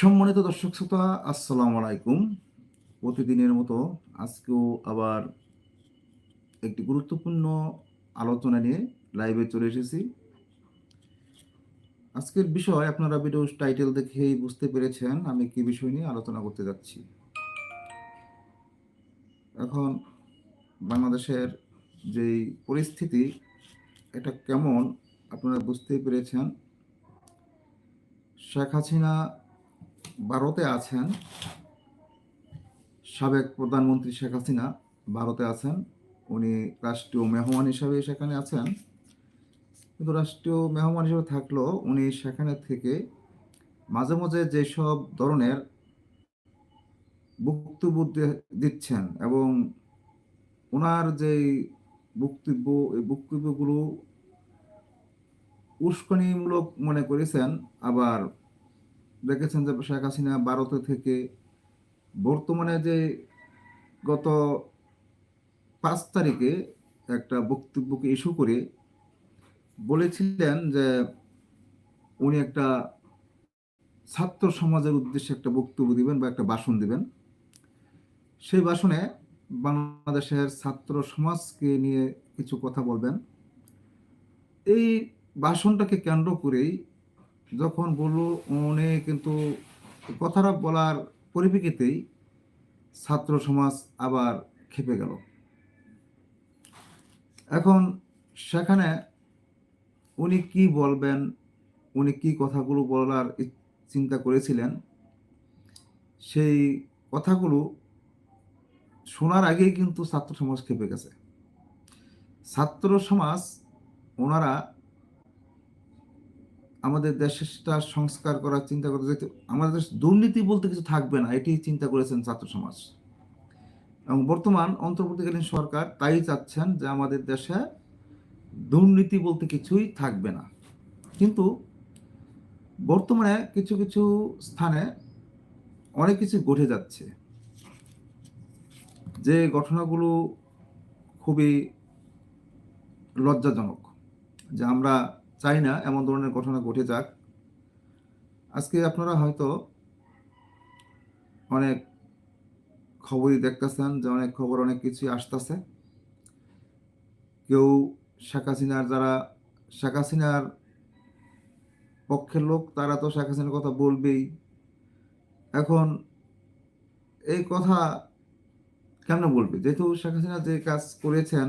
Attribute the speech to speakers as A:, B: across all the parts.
A: সম্মানিত দর্শক শ্রোতা, আসসালামু আলাইকুম। প্রতিদিনের মতো আজকেও আবার একটি গুরুত্বপূর্ণ আলোচনা নিয়ে লাইভে চলে এসেছি। আজকের বিষয়, আপনারা ভিডিও টাইটেল দেখেই বুঝতে পেরেছেন আমি কি বিষয় নিয়ে আলোচনা করতে যাচ্ছি। এখন বাংলাদেশের যেই পরিস্থিতি, এটা কেমন আপনারা বুঝতেই পেরেছেন। শেখ হাসিনা ভারতে আছেন সাবেক প্রধানমন্ত্রী শেখ হাসিনা। ভারতে আছেন। উনি রাষ্ট্রীয় মেহমান হিসাবে সেখানে আছেন। কিন্তু রাষ্ট্রীয় মেহমান হিসেবে থাকলেও উনি সেখানে থেকে মাঝে মাঝে যেসব ধরনের বক্তব্য দিচ্ছেন এবং ওনার যে বক্তব্য, এই বক্তব্যগুলো উস্কানিমূলক মনে করেছেন, আবার দেখেছেন যে শেখ হাসিনা ভারতে থেকে বর্তমানে যে গত পাঁচ তারিখে একটা বক্তব্যকে ইস্যু করে বলেছিলেন যে উনি একটা ছাত্র সমাজের উদ্দেশ্যে একটা বক্তব্য দিবেন বা একটা ভাষণ দিবেন। সেই ভাষণে বাংলাদেশের ছাত্র সমাজকে নিয়ে কিছু কথা বলবেন। এই ভাষণটাকে কেন্দ্র করেই যখন বলল, উনি কিন্তু কথাটা বলার পরিপ্রেক্ষিতেই ছাত্র সমাজ আবার খেপে গেল। এখন সেখানে উনি কি বলবেন, উনি কি কথাগুলো বলার চিন্তা করেছিলেন, সেই কথাগুলো শোনার আগেই কিন্তু ছাত্র সমাজ খেপে গেছে। ছাত্র সমাজ ওনারা আমাদের দেশটা সংস্কার করার চিন্তা করতে যেতে আমাদের দেশ দুর্নীতি বলতে কিছু থাকবে না এটি চিন্তা করেছেন ছাত্র সমাজ। এবং বর্তমান অন্তর্বর্তীকালীন সরকার তাই চাচ্ছেন যে আমাদের দেশে দুর্নীতি বলতে কিছুই থাকবে না। কিন্তু বর্তমানে কিছু কিছু স্থানে অনেক কিছু ঘটে যাচ্ছে। যে ঘটনাগুলো খুবই লজ্জাজনক, যে আমরা চাই না, এমন ধরনের ঘটনা ঘটে যাক। আজকে আপনারা হয়তো অনেক খবরই দেখতেছেন, যে অনেক খবর, অনেক কিছুই আসতেছে। কেউ শেখ হাসিনার, যারা শেখ হাসিনার পক্ষের লোক, তারা তো শেখ হাসিনার কথা বলবেই। এখন এই কথা কেন বলবে? যেহেতু শেখ হাসিনা যে কাজ করেছেন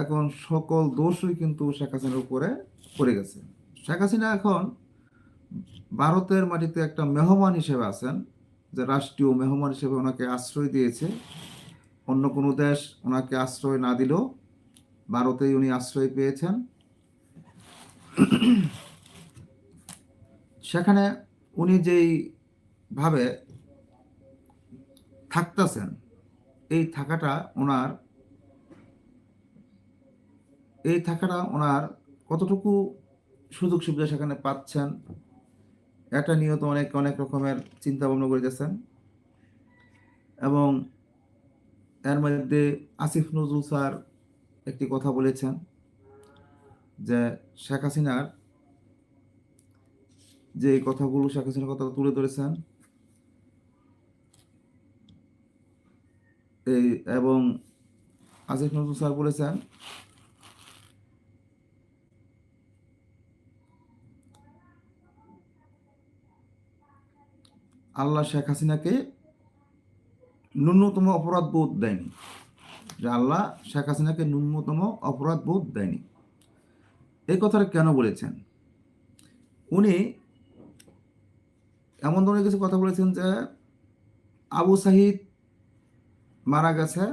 A: এখন সকল দোষই কিন্তু শেখ হাসিনার উপরে পড়ে গেছে। শেখ হাসিনা এখন ভারতের মাটিতে একটা মেহমান হিসেবে আছেন, যে রাষ্ট্রীয় মেহমান হিসেবে ওনাকে আশ্রয় দিয়েছে। অন্য কোনো দেশ ওনাকে আশ্রয় না দিলেও ভারতেই উনি আশ্রয় পেয়েছেন। সেখানে উনি যেই ভাবে থাকতেছেন, এই থাকাটা ওনার এই থাকাটা ওনার কতটুকু সুযোগ সুবিধা সেখানে পাচ্ছেন, এটা নিয়েও তো অনেক অনেক রকমের চিন্তা ভাবনা করিতেছেন এবং এর মধ্যে আসিফ নজরুল স্যার একটি কথা বলেছেন যে শেখ হাসিনার যে কথাগুলো শেখ হাসিনার কথা তুলে ধরেছেন, এই এবং আসিফ নজরুল স্যার বলেছেন আল্লাহ শেখ হাসিনাকে ন্যূনতম অপরাধ বোধ দেয়নি। যে আল্লাহ শেখ হাসিনাকে ন্যূনতম অপরাধ বোধ দেয়নি। এই কথাটা কেন বলেছেন? উনি এমন ধরনের কিছু কথা বলেছেন যে আবু সাহিদ মারা গেছে।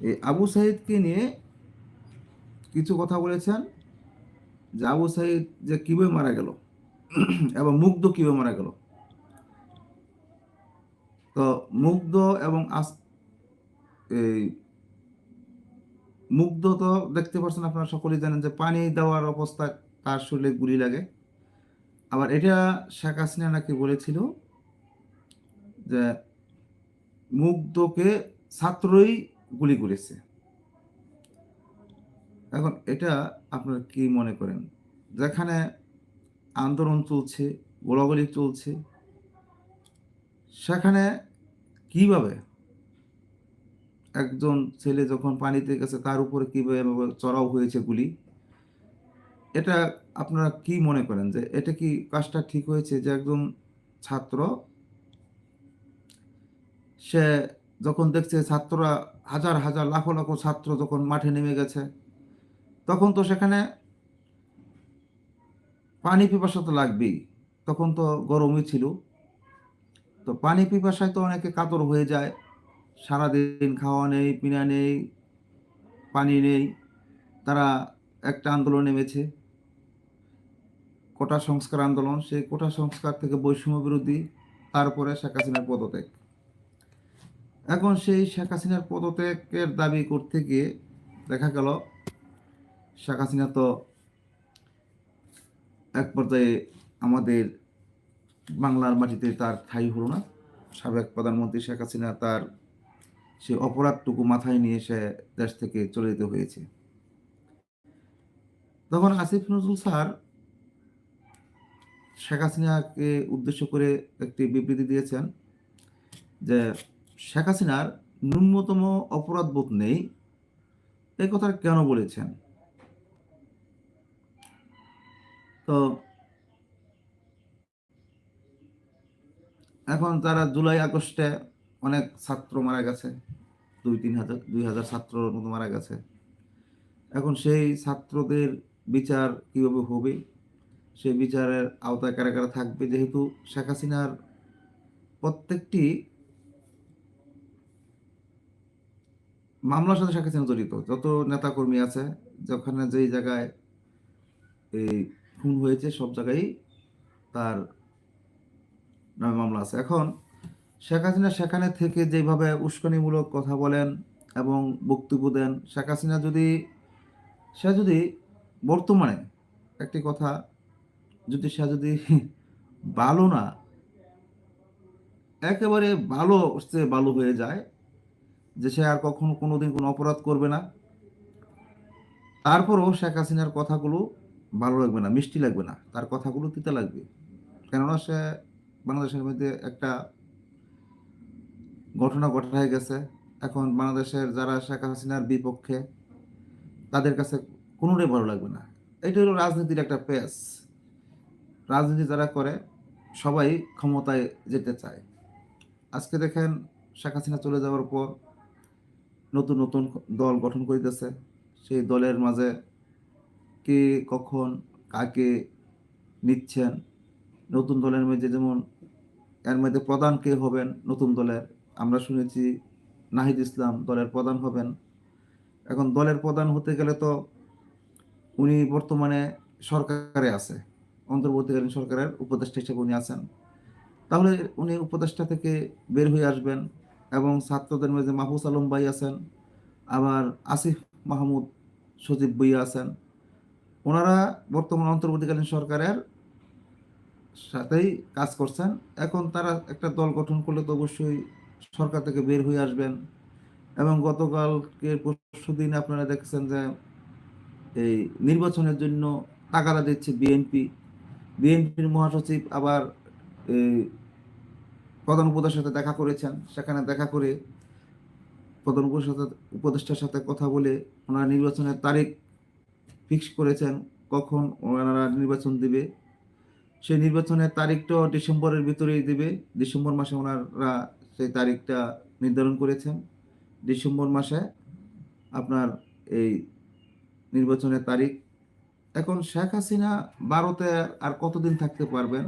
A: এই আবু সাহিদকে নিয়ে কিছু কথা বলেছেন যে আবু সাহিদ যে কীভাবে মারা গেল এবং মুগ্ধ কীভাবে মারা গেল। তো মুগ্ধ এবং এই মুগ্ধ তো দেখতে পাচ্ছেন আপনারা সকলেই জানেন যে পানি দেওয়ার অবস্থা তার শরীরে গুলি লাগে। আবার এটা শেখ হাসিনা নাকি বলেছিল যে মুগ্ধকে ছাত্রই গুলি করেছে। এখন এটা আপনারা কি মনে করেন? যেখানে আন্দোলন চলছে, গোলাগুলি চলছে, সেখানে কীভাবে? একজন ছেলে যখন পানিতে গেছে, তার উপরে কীভাবে চড়াও হয়েছে গুলি? এটা আপনারা কি মনে করেন যে এটা কি কাজটা ঠিক হয়েছে যে একজন ছাত্র, সে যখন দেখছে ছাত্ররা হাজার হাজার, লাখো লাখো ছাত্র যখন মাঠে নেমে গেছে, তখন তো সেখানে পানি পিপাসা তো লাগবেই। তখন তো গরমই ছিল। তো পানি পিপাসায় তো অনেকে কাতর হয়ে যায়। সারাদিন খাওয়া নেই, পিনা নেই, পানি নেই। তারা একটা আন্দোলন নেমেছে। কোটা সংস্কার আন্দোলন, সেই কোটা সংস্কার থেকে বৈষম্য বিরোধী, তারপরে শেখ হাসিনার পদত্যাগ। এখন সেই শেখ হাসিনার পদত্যাগের দাবি করতে গিয়ে দেখা গেল, শেখ হাসিনা তো এক পর্যায়ে আমাদের বাংলার মাটিতে তার ঠাই হলো না। সাবেক প্রধানমন্ত্রী শেখ হাসিনা তার সে অপরাধটুকু মাথায় নিয়ে সে দেশ থেকে চলে যেতে হয়েছে। তখন আসিফ নজরুল স্যার শেখ হাসিনাকে উদ্দেশ্য করে একটি বিবৃতি দিয়েছেন যে শেখ হাসিনার ন্যূনতম অপরাধ বোধ নেই এই কথা কেন বলেছেন? তো এখন তারা জুলাই, আগস্টে অনেক ছাত্র মারা গেছে। দুই, তিন হাজার, দুই হাজার ছাত্রর মতো মারা গেছে। এখন সেই ছাত্রদের বিচার কীভাবে হবে? সেই বিচারের আওতায় কারা কারা থাকবে? যেহেতু শেখ হাসিনার প্রত্যেকটি মামলার সাথে শেখ হাসিনা জড়িত। যত নেতাকর্মী আছে, যেখানে যেই জায়গায় এই খুন হয়েছে, সব জায়গায় তার মামলা আছে। এখন শেখ হাসিনা সেখানে থেকে যেভাবে উস্কানিমূলক কথা বলেন এবং বক্তব্য দেন, শেখ হাসিনা যদি, সে যদি বর্তমানে একটি কথা যদি সে যদি ভালো না, একেবারে ভালো সে ভালো হয়ে যায় যে সে আর কখনো কোনোদিন কোনো অপরাধ করবে না, তারপরও শেখ হাসিনার কথাগুলো ভালো লাগবে না, মিষ্টি লাগবে না, তার কথাগুলো তিতে লাগবে। কেননা সে বাংলাদেশের মধ্যে একটা ঘটনা ঘটা হয়ে গেছে। এখন বাংলাদেশের যারা শেখ হাসিনার বিপক্ষে, তাদের কাছে কোনোটাই ভালো লাগবে না। এটা হলো রাজনীতির একটা পেস রাজনীতি যারা করে, সবাই ক্ষমতায় যেতে চায়। আজকে দেখেন শেখ হাসিনা চলে যাওয়ার পর নতুন নতুন দল গঠন করিতেছে। সেই দলের মাঝে কে কখন কাকে নিচ্ছেন? নতুন দলের মধ্যে যেমন এর মধ্যে প্রধান কে হবেন নতুন দলের? আমরা শুনেছি নাহিদ ইসলাম দলের প্রধান হবেন। এখন দলের প্রধান হতে গেলে তো উনি বর্তমানে সরকারে আছে, অন্তর্বর্তীকালীন সরকারের উপদেষ্টা হিসেবে উনি আছেন। তাহলে উনি উপদেষ্টা থেকে বের হয়ে আসবেন এবং ছাত্রদের মধ্যে মাহফুজ আলম ভাই আছেন, আবার আসিফ মাহমুদ সজীব বইয়া আছেন। ওনারা বর্তমান অন্তর্বর্তীকালীন সরকারের সাথেই কাজ করছেন। এখন তারা একটা দল গঠন করলে তো অবশ্যই সরকার থেকে বের হয়ে আসবেন। এবং গতকালকে পরশু দিন আপনারা দেখছেন যে এই নির্বাচনের জন্য টাকাটা দিচ্ছে বিএনপি। বিএনপির মহাসচিব আবার প্রধান উপদেষ্টার সাথে দেখা করেছেন। সেখানে দেখা করে প্রধান উপদেষ্টার সাথে উপদেষ্টার সাথে কথা বলে ওনারা নির্বাচনের তারিখ ফিক্স করেছেন। কখন ওনারা নির্বাচন দিবে। সেই নির্বাচনের তারিখটাও ডিসেম্বরের ভিতরেই দেবে। ডিসেম্বর মাসে ওনারা সেই তারিখটা নির্ধারণ করেছেন। ডিসেম্বর মাসে আপনার এই নির্বাচনের তারিখ। এখন শেখ হাসিনা ভারতে আর কতদিন থাকতে পারবেন?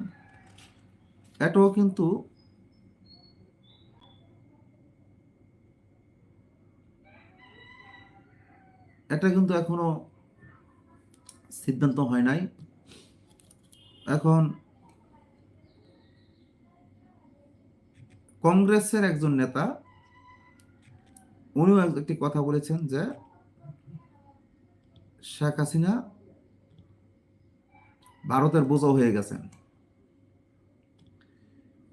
A: এটাও কিন্তু এটা কিন্তু এখনও সিদ্ধান্ত হয় নাই। এখন কংগ্রেসের একজন নেতা, উনিও একটি কথা বলেছেন যে শেখ হাসিনা ভারতের বোঝা হয়ে গেছেন।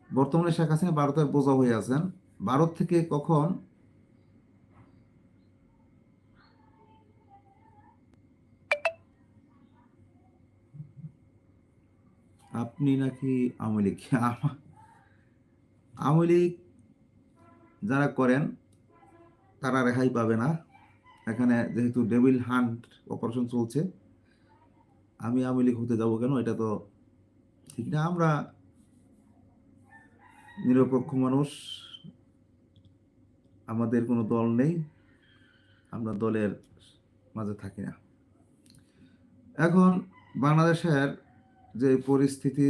A: বর্তমানে শেখ হাসিনা ভারতের বোঝা হয়ে আছেন। ভারত থেকে কখন আপনি নাকি আওয়ামী লীগ? আওয়ামী লীগ যারা করেন, তারা রেহাই পাবে না। এখানে যেহেতু ডেভিল হান্ট অপারেশন চলছে, আমি আওয়ামী লীগ হতে যাব কেন? এটা তো ঠিক না। আমরা নিরপেক্ষ মানুষ, আমাদের কোনো দল নেই, আমরা দলের মাঝে থাকি না। এখন বাংলাদেশের যে পরিস্থিতি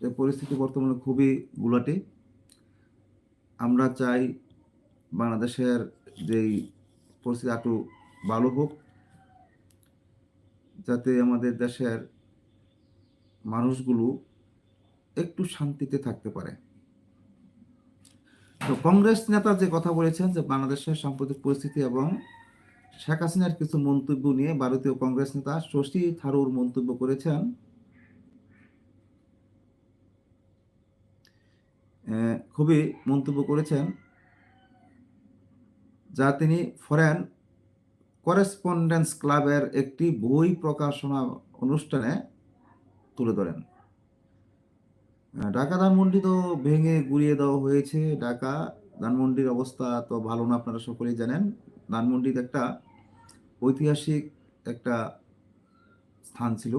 A: পরিস্থিতি বর্তমানে খুবই গুলাটি। আমরা চাই বাংলাদেশের যেই পরিস্থিতি একটু ভালো হোক, যাতে আমাদের দেশের মানুষগুলো একটু শান্তিতে থাকতে পারে। তো কংগ্রেস নেতা যে কথা বলেছেন যে বাংলাদেশের সাম্প্রতিক পরিস্থিতি এবং শেখ হাসিনার কিছু মন্তব্য নিয়ে ভারতীয় কংগ্রেস নেতা শশী থারুর মন্তব্য করেছেন খুবই মন্তব্য করেছেন, যা তিনি ফরেন করেসপন্ডেন্স ক্লাবের একটি বই প্রকাশনা অনুষ্ঠানে তুলে ধরেন। ঢাকা ধানমন্ডি তো ভেঙে গুড়িয়ে দেওয়া হয়েছে। ঢাকা ধানমন্ডির অবস্থা তো ভালো না, আপনারা সকলেই জানেন। ধানমন্ডিতে একটা ঐতিহাসিক একটা স্থান ছিল।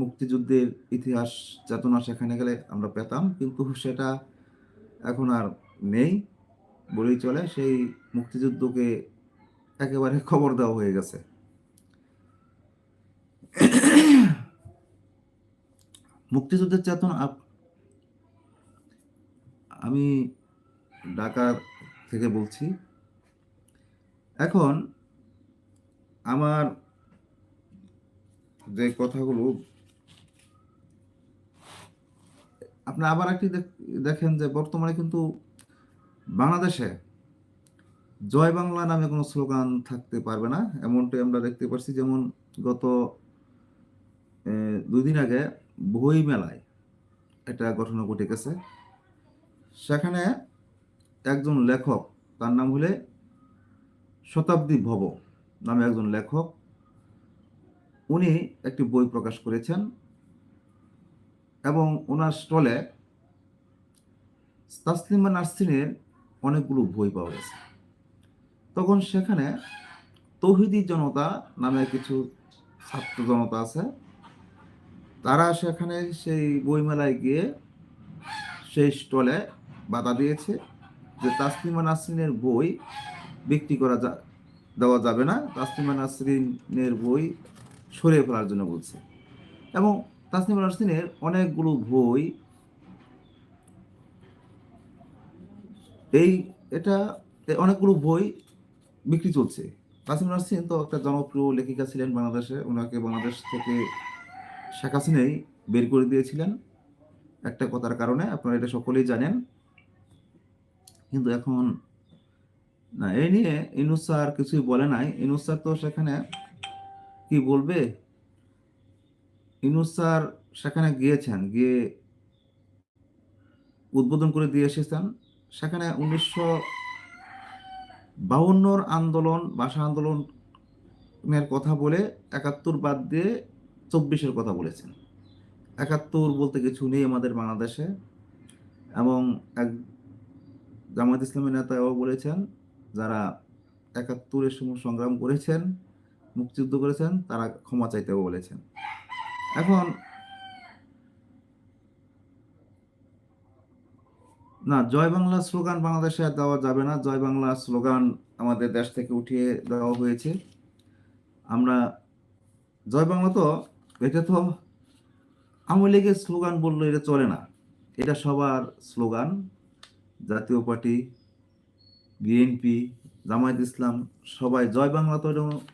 A: মুক্তিযুদ্ধের ইতিহাস চেতনা সেখানে গেলে আমরা পেতাম, কিন্তু সেটা এখন আর নেই বলেই চলে। সেই মুক্তিযুদ্ধকে একেবারে খবর দেওয়া হয়ে গেছে। মুক্তিযুদ্ধের চেতনা আমি ঢাকার থেকে বলছি, এখন আমার যে কথাগুলো আপনি আবার একটি দেখ- দেখেন যে বর্তমানে কিন্তু বাংলাদেশে জয় বাংলা নামে কোনো স্লোগান থাকতে পারবে না। এমনটাই আমরা দেখতে পাচ্ছি যেমন গত আহ, দুই দিন আগে বই মেলায় একটা ঘটনা ঘটে গেছে। সেখানে একজন লেখক তার নাম হলে শতাব্দী ভব নামে একজন লেখক উনি একটি বই প্রকাশ করেছেন। এবং ওনার স্টলে তাসলিমা নার্সিনের অনেকগুলো বই পাওয়া গেছে। তখন সেখানে তৌহিদি জনতা নামে কিছু ছাত্র জনতা আছে, তারা সেখানে সেই বইমেলায় গিয়ে সেই স্টলে বাধা দিয়েছে যে তাসলিমা নাসরিনের বই বিক্রি করা যা, দেওয়া যাবে না, তাসলিমা নাসরিনের বই সরিয়ে ফেলার জন্য বলছে। এবং তাসলিমা নাসরিনের অনেকগুলো বই। এই, এটা অনেকগুলো বই বিক্রি চলছে। তাসলিমা নাসরিন তো একটা জনপ্রিয় লেখিকা ছিলেন বাংলাদেশে। ওনাকে বাংলাদেশ থেকে শেখ হাসিনাই বের করে দিয়েছিলেন একটা কথার কারণে। আপনারা এটা সকলেই জানেন। কিন্তু এখন, না, এই নিয়ে ইনুস স্যার কিছুই বলে নাই। ইনুস স্যার তো সেখানে কি বলবে? ইনুস স্যার সেখানে গিয়েছেন, গিয়ে উদ্বোধন করে দিয়ে এসেছেন। সেখানে উনিশশো বাউন্নর আন্দোলন, ভাষা আন্দোলনের কথা বলে একাত্তর বাদ দিয়ে চব্বিশের কথা বলেছেন। একাত্তর বলতে কিছু নেই আমাদের বাংলাদেশে। এবং এক জামাত ইসলামের নেতাও বলেছেন, যারা একাত্তরের সময় সংগ্রাম করেছেন, মুক্তিযুদ্ধ করেছেন, তারা ক্ষমা চাইতেও বলেছেন। এখন না, জয় বাংলা স্লোগান বাংলাদেশে আর দেওয়া যাবে না। জয় বাংলা স্লোগান আমাদের দেশ থেকে উঠিয়ে দেওয়া হয়েছে। আমরা, জয় বাংলা তো, এটা তো আওয়ামী লীগের স্লোগান বললে, এটা চলে না। এটা সবার স্লোগান। জাতীয় পার্টি, বিএনপি, জামায়াত ইসলাম, সবাই, জয় বাংলা তো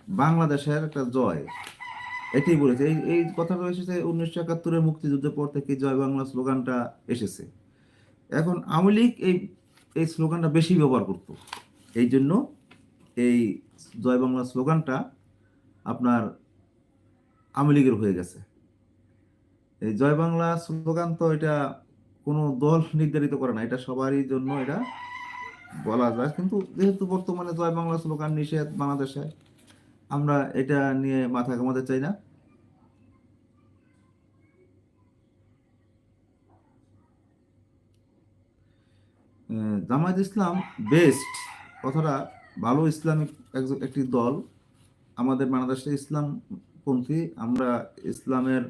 A: বাংলাদেশের একটা জয়। এটাই বলেছে। এই এই কথাটা এসেছে উনিশশো একাত্তরের মুক্তিযুদ্ধের পর থেকে জয় বাংলা স্লোগানটা এসেছে। এখন আওয়ামী লীগ এই এই স্লোগানটা বেশি ব্যবহার করত। এই জন্য এই জয় বাংলা স্লোগানটা আপনার আওয়ামী লীগের হয়ে গেছে। এই জয় বাংলা স্লোগান তো এটা কোনো দল নির্ধারিত করে না, এটা সবারই জন্য এটা বলা যায়। কিন্তু যেহেতু বর্তমানে জয় বাংলা স্লোগান নিষেধ বাংলাদেশে আমরা এটা নিয়ে মাথা ঘামাতে চাই না। জামায়াত ইসলাম বেস্ট কথাটা, ভালো ইসলামিক একটি দল। আমাদের বাংলাদেশে ইসলামপন্থী, আমরা ইসলামের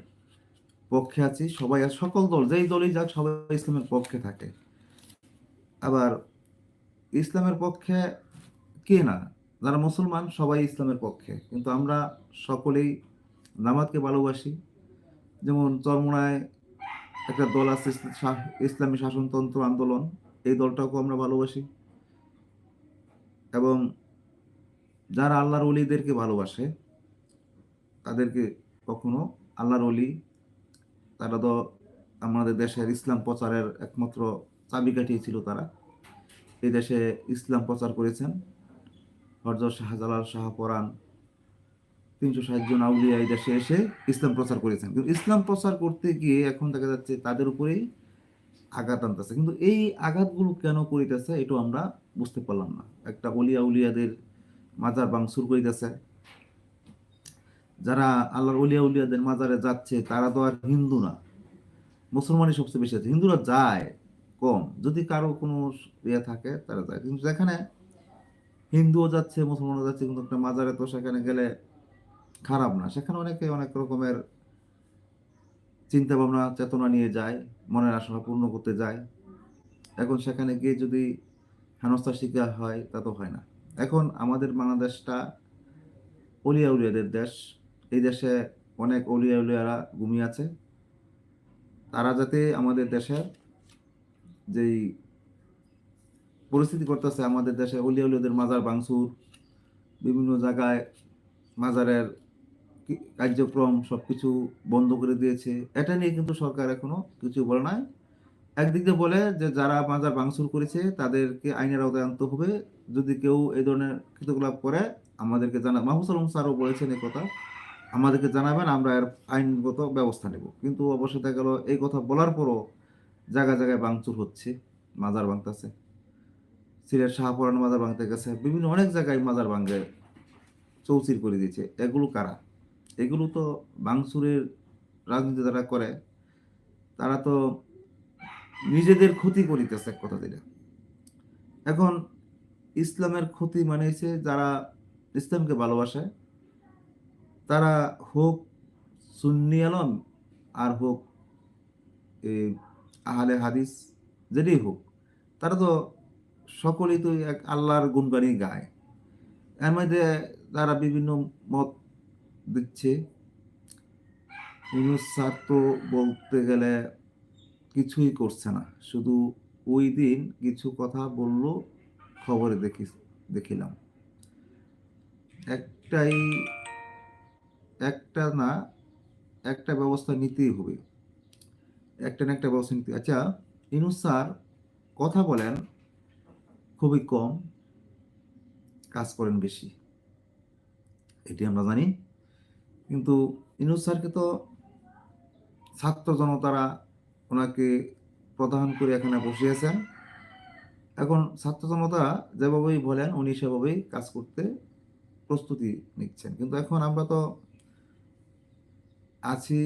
A: পক্ষে আছি, সবাই আর সকল দল, যেই দলই যাক, সবাই ইসলামের পক্ষে থাকে। আবার ইসলামের পক্ষে কে না? যারা মুসলমান, সবাই ইসলামের পক্ষে। কিন্তু আমরা সকলেই নামাজকে ভালোবাসি। যেমন চরমোনায় একটা দল আছে ইসলামী শাসনতন্ত্র আন্দোলন। এই দলটাকেও আমরা ভালোবাসি। এবং যারা আল্লাহর অলিদেরকে ভালোবাসে, তাদেরকে কখনো আল্লাহর অলি তারা তো আমাদের দেশের ইসলাম প্রচারের একমাত্র চাবিকাঠি ছিল তারা। এই দেশে ইসলাম প্রচার করেছেন। হরজত শাহজালাল শাহ পরাণ তিনশো ষাট জন আউলিয়া এই দেশে এসে ইসলাম প্রচার করেছেন। কিন্তু ইসলাম প্রচার করতে গিয়ে এখন দেখা যাচ্ছে তাদের উপরেই আঘাত আনতেছে। কিন্তু এই আঘাতগুলো কেন করিতেছে এটা আমরা বুঝতে পারলাম না। একটা অলিয়া উলিয়াদের মাজার ভাঙচুর করিতেছে। যারা আল্লাহর অলিয়া উলিয়াদের মাজারে যাচ্ছে, তারা তো আর হিন্দু না। মুসলমানই সবচেয়ে বেশি আছে। হিন্দুরা যায় কম। যদি কারও কোনো ইয়ে থাকে, তারা যায়। কিন্তু যেখানে হিন্দুও যাচ্ছে, মুসলমানও যাচ্ছে, কিন্তু একটা মাজারে তো সেখানে গেলে খারাপ না। সেখানে অনেকে অনেক রকমের চিন্তা ভাবনা চেতনা নিয়ে যায়, মনের আশা পূর্ণ করতে যায়। এখন সেখানে গিয়ে যদি হেনস্থার শিকার হয়, তা তো হয় না। এখন আমাদের বাংলাদেশটা অলিয়া উলিয়াদের দেশ। এই দেশে অনেক অলিয়া উলিয়ারা ঘুমিয়ে আছে। তারা যাতে আমাদের দেশের যেই পরিস্থিতি করতেছে আমাদের দেশে অলিয়া মাজার ভাঙচুর, বিভিন্ন জায়গায় মাজারের কার্যক্রম সব কিছু বন্ধ করে দিয়েছে। এটা নিয়ে কিন্তু সরকার এখনও কিছু বলে নাই। একদিক দিয়ে বলে যে যারা মাজার ভাঙচুর করেছে তাদেরকে আইনের আওতায় আনতে হবে। যদি কেউ এই ধরনের কৃতকলাপ করে, আমাদেরকে জানা, মাহফুজ আলম স্যারও বলেছেন এই কথা। আমাদেরকে জানাবেন, আমরা এর আইনগত ব্যবস্থা নেব। কিন্তু অবশ্য দেখা গেল এই কথা বলার পরও জায়গায় জায়গায় ভাঙচুর হচ্ছে, মাজার ভাঙতেছে। সিলেট শাহপুরান মাজার ভাঙতে গেছে। বিভিন্ন অনেক জায়গায় মাজার ভাঙে চৌচির করে দিয়েছে। এগুলো কারা? এগুলো তো বাংসুরের রাজনীতি যারা করে, তারা তো নিজেদের ক্ষতি করিতেছে এক কথা দিলে এখন ইসলামের ক্ষতি মানে হচ্ছে যারা ইসলামকে ভালোবাসে, তারা হোক সুন্নি আলম আর হোক আহলে হাদিস, যেটাই হোক, তারা তো সকলেই তো এক আল্লাহর গুণগানই গায়। এর মধ্যে তারা বিভিন্ন মত দিচ্ছে। ইউনুস স্যার তো বলতে গেলে কিছুই করছে না। শুধু ওই দিন কিছু কথা বলল, খবরে দেখি দেখিলাম। একটাই, একটা না, একটা ব্যবস্থা নিতেই হবে। একটা না একটা ব্যবস্থা নিতে আচ্ছা ইনুস স্যার কথা বলেন খুবই কম কাজ করেন বেশি। এটি আমরা জানি। কিন্তু ইনুজ স্যারকে তো ছাত্র জনতারা ওনাকে প্রধান করে এখানে বসিয়েছেন। এখন ছাত্র জনতা যেভাবেই বলেন, উনি সেভাবেই কাজ করতে প্রস্তুতি নিচ্ছেন। কিন্তু এখন আমরা তো আছি,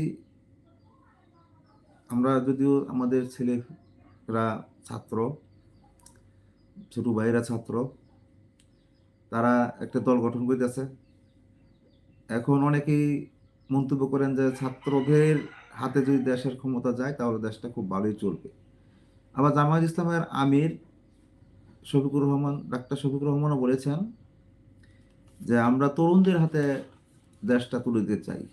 A: আমরা যদিও আমাদের ছেলেরা ছাত্র ছোট ভাইরা ছাত্র। তারা একটা দল গঠন করতেছে। এখন অনেকেই মন্তব্য করেন যে ছাত্রদের হাতে যদি দেশের ক্ষমতা যায়, তাহলে দেশটা খুব ভালোই চলবে। আবার জামায়াত ইসলামের আমির শফিকুর রহমান, ডাক্তার শফিকুর রহমানও বলেছেন যে, আমরা তরুণদের হাতে দেশটা তুলে দিতে চাই।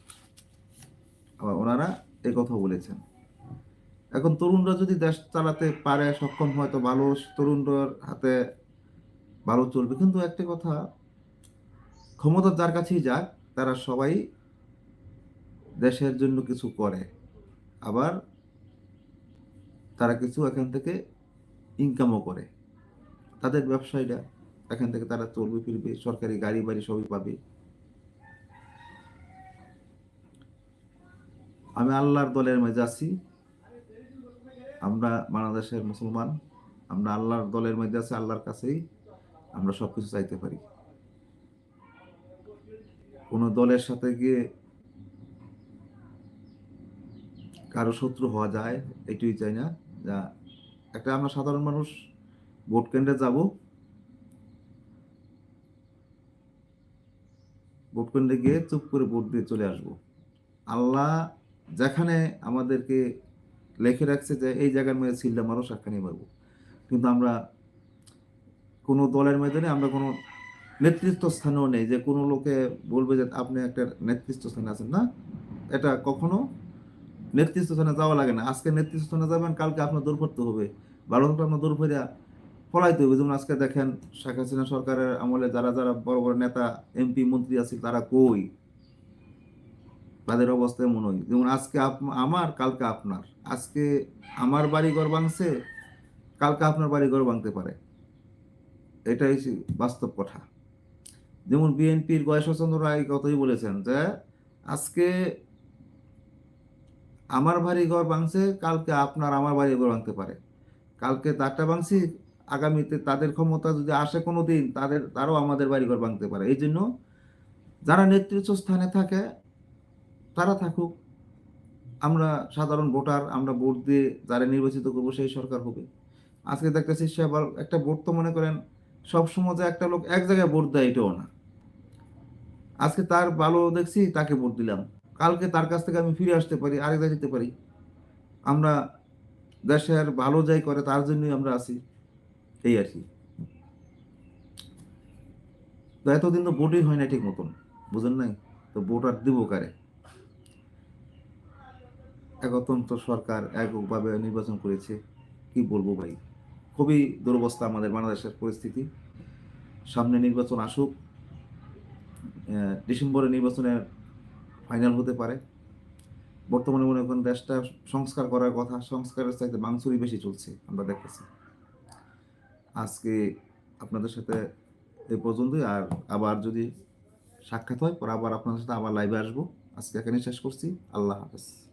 A: আবার ওনারা কথা বলেছেন। এখন তরুণরা যদি দেশ চালাতে পারে, সক্ষম হয়, তো ভালো তরুণদের হাতে ভালো চলবে। কিন্তু একটা কথা, ক্ষমতা যার কাছেই যাক, তারা সবাই দেশের জন্য কিছু করে। আবার তারা কিছু এখান থেকে ইনকামও করে। তাদের ব্যবসায়ীরা এখান থেকে তারা চলবে, ফিরবে, সরকারি গাড়ি বাড়ি সবই পাবে। আমি আল্লাহর দলের মাঝে আছি। আমরা বাংলাদেশের মুসলমান, আমরা আল্লাহর দলের মধ্যে আছি, আল্লাহর কাছেই আমরা সবকিছু চাইতে পারি। কোনো দলের সাথে গিয়ে কারও শত্রু হওয়া যায়, এটুই চাই না। যা, একটা আমরা সাধারণ মানুষ, ভোট কেন্দ্রে যাব, ভোট কেন্দ্রে গিয়ে চুপ করে ভোট দিয়ে চলে আসব। আল্লাহ যেখানে আমাদেরকে লেখে রাখছে যে, এই জায়গার মধ্যে ছিল্লা মারো সেখানেই মারবো। কিন্তু আমরা কোনো দলের ময়দানে আমরা কোনো নেতৃত্ব স্থানেও নেই যে কোনো লোকে বলবে যে, আপনি একটা নেতৃত্ব স্থানে আছেন। না, এটা কখনো নেতৃত্ব স্থানে যাওয়া লাগে না। আজকে নেতৃত্ব স্থানে যাবেন, কালকে আপনার দূর করতে হবে। ভালো আপনার দূর করে পলাইতে হবে। যেমন আজকে দেখেন শেখ হাসিনা সরকারের আমলে যারা যারা বড় বড় নেতা, এমপি, মন্ত্রী আছে, তারা কই? তাদের অবস্থা এমন হয়। যেমন আজকে আমার, কালকে আপনার। আজকে আমার বাড়ি ঘর ভাঙছে, কালকে আপনার বাড়ি ঘর ভাঙতে পারে। এটাই বাস্তব কথা। যেমন বিএনপির গয়েশ্বরচন্দ্র রায় কথাই বলেছেন যে, আজকে আমার বাড়ি ঘর ভাঙছে, কালকে আপনার আমার বাড়ি ঘর ভাঙতে পারে। কালকে তারটা ভাঙছি, আগামীতে তাদের ক্ষমতা যদি আসে কোনো দিন তাদের, তারাও আমাদের বাড়ি ঘর ভাঙতে পারে। এই জন্য যারা নেতৃত্ব স্থানে থাকে তারা থাকুক, আমরা সাধারণ ভোটার, আমরা ভোট দিয়ে যারা নির্বাচিত করব সেই সরকার হবে। আজকে দেখতেছি সে আবার একটা ভোট তো মনে করেন সব সময় যে একটা লোক এক জায়গায় ভোট দেয়, এটাও না। আজকে তার ভালো দেখছি, তাকে ভোট দিলাম। কালকে তার কাছ থেকে আমি ফিরে আসতে পারি, আরেক জায়গায় যেতে পারি। আমরা দেশের ভালো যাই করে, তার জন্যই আমরা আছি, এই আর কি। তো এতদিন তো ভোটই হয় না ঠিক মতন, বুঝেন নাই? তো ভোট আর দিব কারে? একতন্ত্র সরকার এককভাবে নির্বাচন করেছে, কি বলব ভাই? খুবই দুরবস্থা আমাদের বাংলাদেশের পরিস্থিতি। সামনে নির্বাচন আসুক ডিসেম্বরে নির্বাচনের ফাইনাল হতে পারে। বর্তমানে মনে করেন দেশটা সংস্কার করার কথা, সংস্কারের চাইতে মাংসুরি বেশি চলছে, আমরা দেখতেছি। আজকে আপনাদের সাথে এই পর্যন্তই, আর আবার যদি সাক্ষাৎ হয়, পরে আবার আপনাদের সাথে আবার লাইভে আসব। আজকে এখানে শেষ করছি। আল্লাহ হাফেজ।